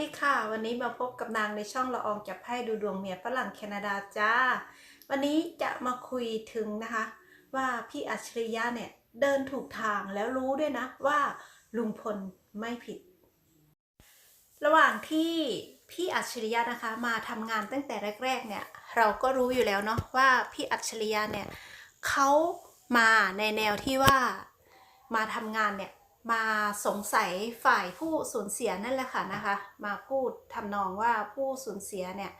ดีค่ะ วันนี้มาพบกับนางในช่องละอองจับไพ่ดูดวงเมียฝรั่งแคนาดาจ้า วันนี้จะมาคุยถึงนะคะ ว่าพี่อัจฉริยะเนี่ยเดินถูกทางแล้วรู้ด้วยนะว่าลุงพลไม่ผิด ระหว่างที่พี่อัจฉริยะนะคะมาทำงานตั้งแต่แรก ๆ เนี่ยเราก็รู้อยู่แล้วเนาะว่าพี่อัจฉริยะเนี่ยเขามาในแนวที่ว่ามาทำงานเนี่ย มาสงสัยฝ่ายผู้สูญเสียนั่นแหละค่ะนะคะ มาพูดทำนองว่าผู้สูญเสียเนี่ย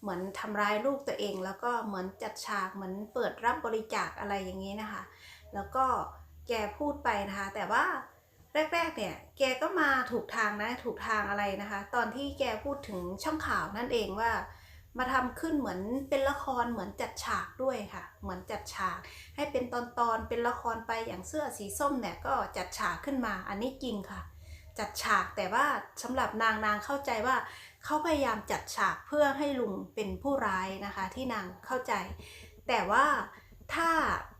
เหมือนทำร้ายลูกตัวเอง แล้วก็เหมือนจัดฉากเหมือนเปิดรับบริจาคอะไรอย่างนี้นะคะ แล้วก็แกพูดไปนะคะ แต่ว่าแรกๆเนี่ยแกก็มาถูกทางนะถูกทางอะไรนะคะ ตอนที่แกพูดถึงช่องข่าวนั่นเองว่า มาทำขึ้นเหมือนเป็นละครเหมือนจัดฉากด้วยค่ะ เหมือนจัดฉาก ให้เป็นตอนๆเป็นละครไปอย่างเสื้อสีส้มเนี่ยก็จัดฉากขึ้นมา อันนี้จริงค่ะ จัดฉากแต่ว่าสำหรับนางนางเข้าใจว่าเขาพยายามจัดฉากเพื่อให้ลุงเป็นผู้ร้ายนะคะ ที่นางเข้าใจ แต่ว่าถ้า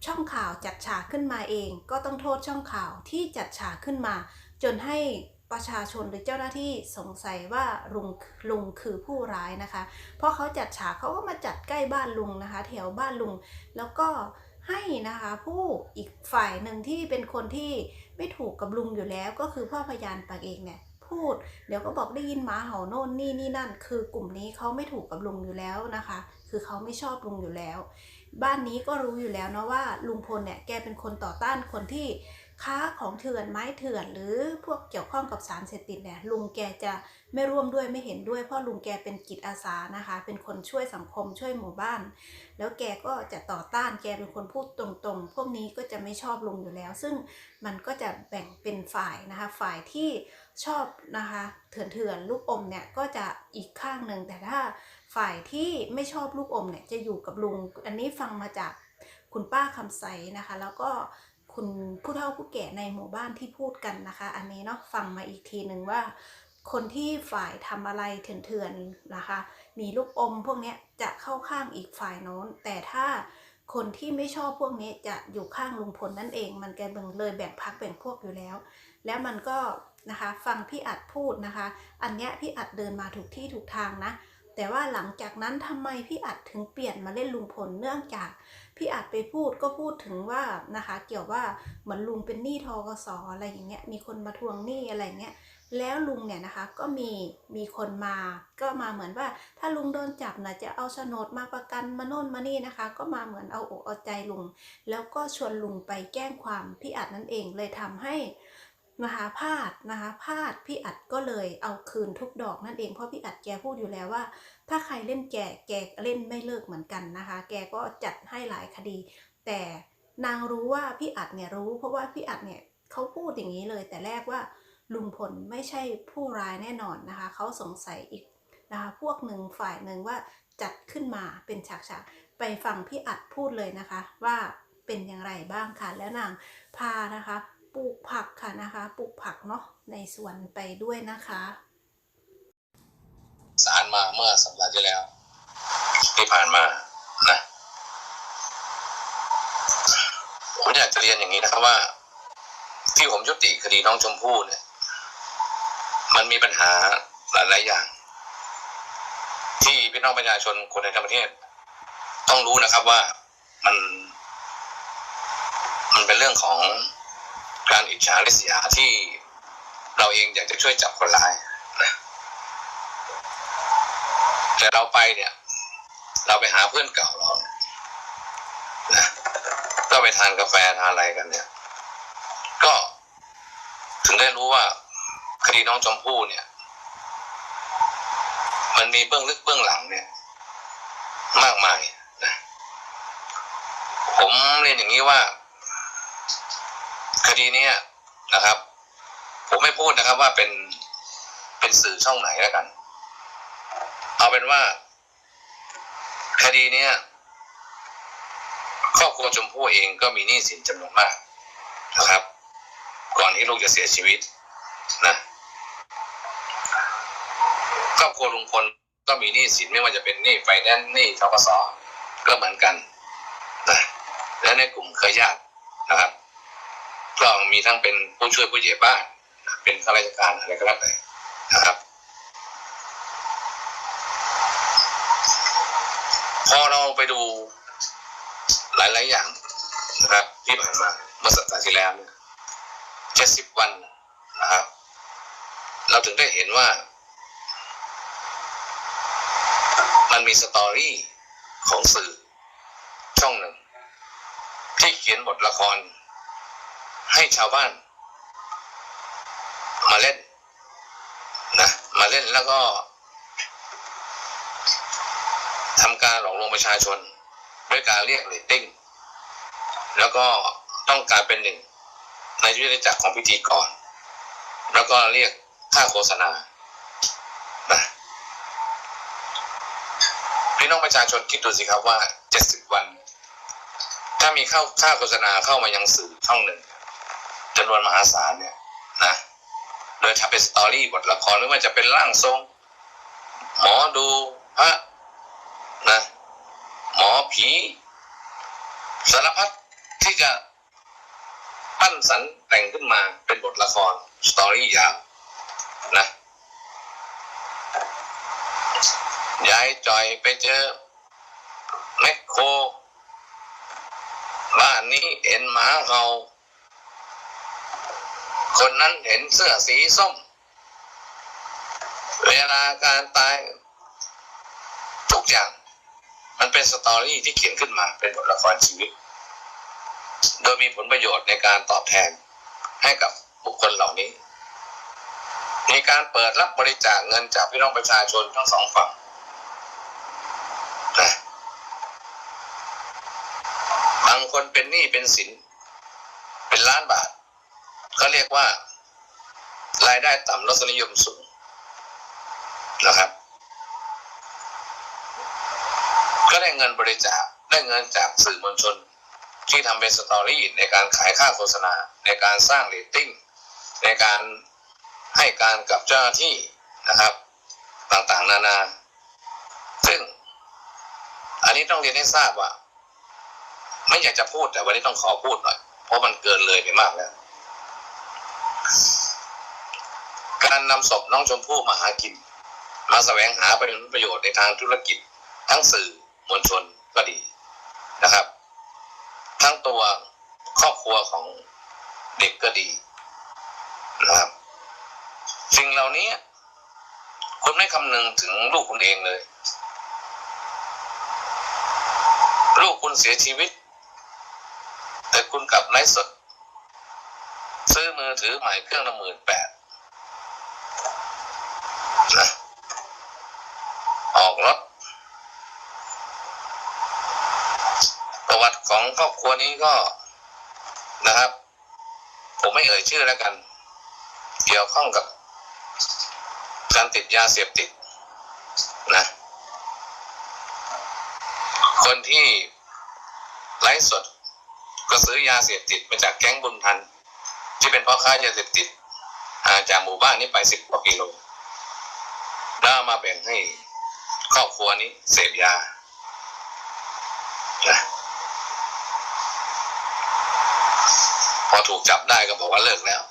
ช่องข่าวจัดฉากขึ้นมาเอง ก็ต้องโทษช่องข่าวที่จัดฉากขึ้นมา จนให้ ประชาชนหรือเจ้าหน้าที่สงสัยว่าลุงลุงคือผู้ร้ายนะคะ เพราะเขาจัดฉากเขาก็มาจัดใกล้บ้านลุงนะคะ แถวบ้านลุง แล้วก็ให้นะคะผู้อีกฝ่ายหนึ่งที่เป็นคนที่ไม่ถูกกับลุงอยู่แล้ว ก็คือพ่อพยานปากเอกเนี่ยพูด เดี๋ยวก็บอกได้ยินหมาเห่าโน่นนี่นี่นั่น คือกลุ่มนี้เขาไม่ถูกกับลุงอยู่แล้วนะคะ คือเขาไม่ชอบลุงอยู่แล้ว บ้านนี้ก็รู้อยู่แล้วเนาะว่าลุงพลเนี่ยแกเป็นคนต่อต้านคนที่ ค้าของเถื่อนไม้เถื่อน หรือพวกเกี่ยวข้องกับสารเสพติดเนี่ยลุงแกจะไม่ร่วมด้วยไม่เห็นด้วย เพราะลุงแกเป็นจิตอาสานะคะ เป็นคนช่วยสังคมช่วยหมู่บ้าน แล้วแกก็จะต่อต้านแกเป็นคนพูดตรงๆ พวกนี้ก็จะไม่ชอบลุงอยู่แล้ว ซึ่งมันก็จะแบ่งเป็นฝ่ายนะคะ ฝ่ายที่ชอบนะคะเถื่อนๆลูกอมเนี่ยก็จะอีกข้างหนึ่งแต่ถ้าฝ่ายที่ไม่ชอบลูกอมเนี่ยจะอยู่กับลุง อันนี้ฟังมาจากคุณป้าคำใสนะคะ แล้วก็ คุณผู้เฒ่าผู้แก่ในหมู่บ้านที่พูดกันนะคะ อันนี้เนาะฟังมาอีกทีหนึ่งว่า คนที่ฝ่ายทำอะไรเถื่อนๆนะคะ มีลูกอมพวกนี้จะเข้าข้างอีกฝ่ายโน้น แต่ถ้าคนที่ไม่ชอบพวกนี้จะอยู่ข้างลุงพลนั่นเอง มันแกเบิ่งเลยแบ่งพักแบ่งพวกอยู่แล้ว แล้วมันก็นะคะฟังพี่อัดพูดนะคะ อันเนี้ยพี่อัดเดินมาถูกที่ถูกทางนะ แต่ว่าหลังจากนั้นทำไมพี่อัดถึงเปลี่ยนมาเล่นลุงพลเนื่องจากพี่อัดไปพูดก็พูดถึงว่านะคะ เกี่ยวว่าเหมือนลุงเป็นหนี้ทกสออะไรอย่างเงี้ยมีคนมาทวงหนี้อะไรเงี้ยแล้วลุงเนี่ยนะคะก็มีมีคนมาก็มาเหมือนว่า ถ้าลุงโดนจับนะจะเอาโฉนดมาประกันมาโน่นมานี่นะคะ ก็มาเหมือนเอาอกเอาใจลุง แล้วก็ชวนลุงไปแจ้งความพี่อัดนั่นเองเลยทำให้ นะคะพลาดนะคะพลาดพี่อัดก็เลยเอาคืนทุกดอกนั่นเองเพราะพี่อัดแกพูดอยู่แล้วว่า ถ้าใครเล่นแกแกเล่นไม่เลิกเหมือนกันนะคะ แกก็จัดให้หลายคดี แต่นางรู้ว่าพี่อัดเนี่ยรู้ เพราะว่าพี่อัดเนี่ยเขาพูดอย่างนี้เลย แต่แรกว่าลุงพลไม่ใช่ผู้ร้ายแน่นอนนะคะเขาสงสัยอีกนะคะพวกหนึ่งฝ่ายหนึ่งว่าจัดขึ้นมาเป็นฉากๆไปฟังพี่อัดพูดเลยนะคะ ว่าเป็นอย่างไรบ้างค่ะแล้วนางพานะคะ ปลูกผักค่ะนะคะ ปลูกผักเนาะในสวนไปด้วยนะคะ สารมาเมื่อสัปดาห์ที่แล้ว ที่ผ่านมานะผมอยากจะเรียนอย่างนี้นะครับว่า ที่ผมยุติคดีน้องชมพู่เนี่ย มันมีปัญหาหลายๆอย่าง ที่พี่น้องประชาชนคนในทั้งประเทศ ต้องรู้นะครับว่ามัน มันเป็นเรื่องของ การอิจฉาริษยาที่เราเองอยากจะช่วยจับคนร้ายนะแต่เราไปเนี่ย เราไปหาเพื่อนเก่าเรานะก็ไปทานกาแฟทานอะไรกันเนี่ย ก็ถึงได้รู้ว่าคดีน้องชมพู่เนี่ย มันมีเบื้องลึกเบื้องหลังเนี่ย มากมายนะผมเรียนอย่างนี้ว่า คดีเนี้ยนะครับ ผมไม่พูดนะครับว่าเป็นเป็นสื่อช่องไหนแล้วกัน เอาเป็นว่า คดีเนี้ยครอบครัวชมพู่เองก็มีหนี้สินจำนวนมากนะครับ ก่อนที่ลูกจะเสียชีวิตนะครอบครัวลุงพลก็มีหนี้สินไม่ว่าจะเป็นหนี้ไฟแนนซ์หนี้ทกสก็เหมือนกันนะและในกลุ่มเครือญาตินะครับ ก็มีทั้งเป็นผู้ช่วยผู้ใหญ่บ้าน เป็นข้าราชการอะไรก็แล้วแต่นะครับ พอเราไปดูหลาย ๆ อย่างนะครับ ที่ผ่านมาเมื่อสัปดาห์ที่แล้วเนี่ยเจ็ดสิบวันนะครับ เราถึงได้เห็นว่า มันมีสตอรี่ของสื่อช่องหนึ่ง ที่เขียนบทละคร ให้ชาวบ้าน มาเล่นนะมาเล่นแล้วก็ทำการหลอกลวงประชาชน ด้วยการเรียกเรตติ้งแล้วก็ต้องการเป็นหนึ่ง ในยุทธจักรของพิธีกร แล้วก็เรียกค่าโฆษณานะพี่น้องประชาชนคิดดูสิครับว่าเจ็ดสิบวัน ถ้ามีเข้าค่าโฆษณาเข้ามายังสื่อช่องหนึ่งำนวนมหาศาลเนี่ยนะโดยทำเป็นสตอรี่บทละครหรือว่าจะเป็นร่างทรง หมอดูพระนะหมอผีสารพัดที่จะปั้นสรรแต่งขึ้นมาเป็นบทละครสตอรี่ยาวนะยายจอยไปเจอแมคโครบ้านนี้เห็นหมาเห่า คนนั้นเห็นเสื้อสีส้ม เวลาการตายทุกอย่าง มันเป็นสตอรี่ที่เขียนขึ้นมาเป็นบทละครชีวิต โดยมีผลประโยชน์ในการตอบแทนให้กับบุคคลเหล่านี้ มีการเปิดรับบริจาคเงินจากพี่น้องประชาชนทั้งสองฝั่งนะบางคนเป็นหนี้เป็นสิน เป็นล้านบาท ก็เรียกว่า รายได้ต่ำรสนิยมสูงนะครับ ก็ได้เงินบริจาคได้เงินจากสื่อมวลชน ที่ทำเป็นสตอรี่ในการขายค่าโฆษณา ในการสร้างเรตติ้ง ในการให้การกับเจ้าหน้าที่นะครับ ต่างๆ นานา ซึ่ง อันนี้ต้องเรียนให้ทราบว่า ไม่อยากจะพูดแต่วันนี้ต้องขอพูดหน่อย เพราะมันเกินเลยไปมากแล้ว การนำศพน้องชมพู่มาหากิน มาแสวงหาประโยชน์ในทางธุรกิจ ทั้งสื่อมวลชนก็ดีนะครับ ทั้งตัวครอบครัวของเด็กก็ดีนะครับสิ่งเหล่านี้คุณไม่คำนึงถึงลูกคุณเองเลย ลูกคุณเสียชีวิต แต่คุณกลับไลฟ์สด ซื้อมือถือใหม่เครื่องละหมื่นแปดนะออกรถประวัติของครอบครัวนี้ก็นะครับ ผมไม่เอ่ยชื่อแล้วกัน เกี่ยวข้องกับการติดยาเสพติดนะคนที่ไลฟ์สดก็ซื้อยาเสพติดมาจากแก๊งบุญพันธ์ ที่เป็นพ่อค้ายาเสพติดห่างจากหมู่บ้านนี้ไปสิบกว่ากิโลแล้วเอามาแบ่งให้ครอบครัวนี้เสพยานะพอถูกจับได้ก็บอกว่าเลิกแล้ว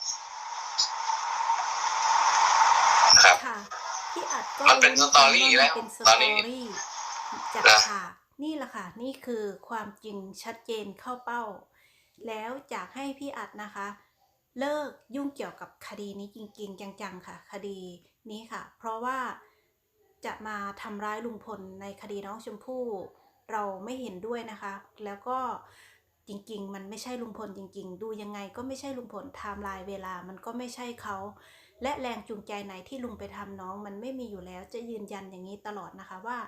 นะครับค่ะพี่อัดก็มันเป็นสตอรี่แล้วมันเป็นสตตออนนี้รี่จากนะฉากนี่แหละค่ะ นี่คือความจริงชัดเจนเข้าเป้า แล้วอยากให้พี่อัดนะคะ เลิกยุ่งเกี่ยวกับคดีนี้จริงๆ จังๆ ค่ะ คดีนี้ค่ะ เพราะว่าจะมาทำร้ายลุงพลในคดีน้องชมพู่เราไม่เห็นด้วยนะคะ แล้วก็จริงๆ มันไม่ใช่ลุงพลจริง ๆ ดูยังไงก็ไม่ใช่ลุงพลไทม์ไลน์เวลามันก็ไม่ใช่เขา และแรงจูงใจไหนที่ลุงไปทำน้อง มันไม่มีอยู่แล้วจะยืนยันอย่างนี้ตลอดนะคะว่า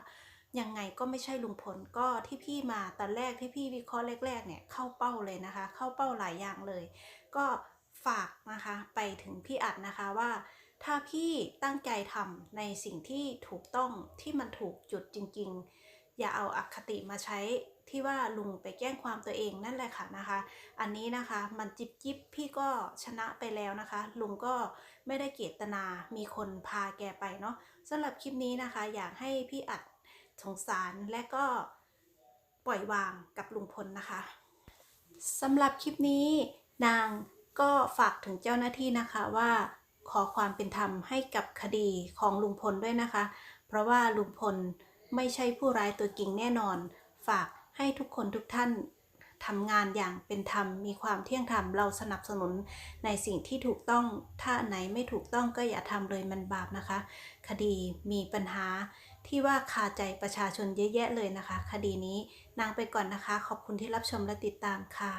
ยังไงก็ไม่ใช่ลุงพลก็ที่พี่มาตอนแรกที่พี่วิเคราะห์แรกๆเนี่ยเข้าเป้าเลยนะคะ เข้าเป้าหลายอย่างเลย ก็ ฝากนะคะไปถึงพี่อัดนะคะว่า ถ้าพี่ตั้งใจทำในสิ่งที่ถูกต้องที่มันถูกจุดจริง ๆ อย่าเอาอคติมาใช้ที่ว่าลุงไปแกล้งความตัวเองนั่นแหละค่ะนะคะ อันนี้นะคะมันจิบจิบพี่ก็ชนะไปแล้วนะคะ ลุงก็ไม่ได้เจตนามีคนพาแกไปเนาะสำหรับคลิปนี้นะคะ อยากให้พี่อัดสงสารและก็ปล่อยวางกับลุงพลนะคะสำหรับคลิปนี้นาง ก็ฝากถึงเจ้าหน้าที่นะคะว่าขอความเป็นธรรมให้กับคดีของลุงพลด้วยนะคะ เพราะว่าลุงพลไม่ใช่ผู้ร้ายตัวจริงแน่นอน ฝากให้ทุกคนทุกท่านทำงานอย่างเป็นธรรม มีความเที่ยงธรรม เราสนับสนุนในสิ่งที่ถูกต้อง ถ้าไหนไม่ถูกต้องก็อย่าทำเลยมันบาปนะคะ คดีมีปัญหาที่ว่าคาใจประชาชนเยอะแยะเลยนะคะ คดีนี้นางไปก่อนนะคะ ขอบคุณที่รับชมและติดตามค่ะ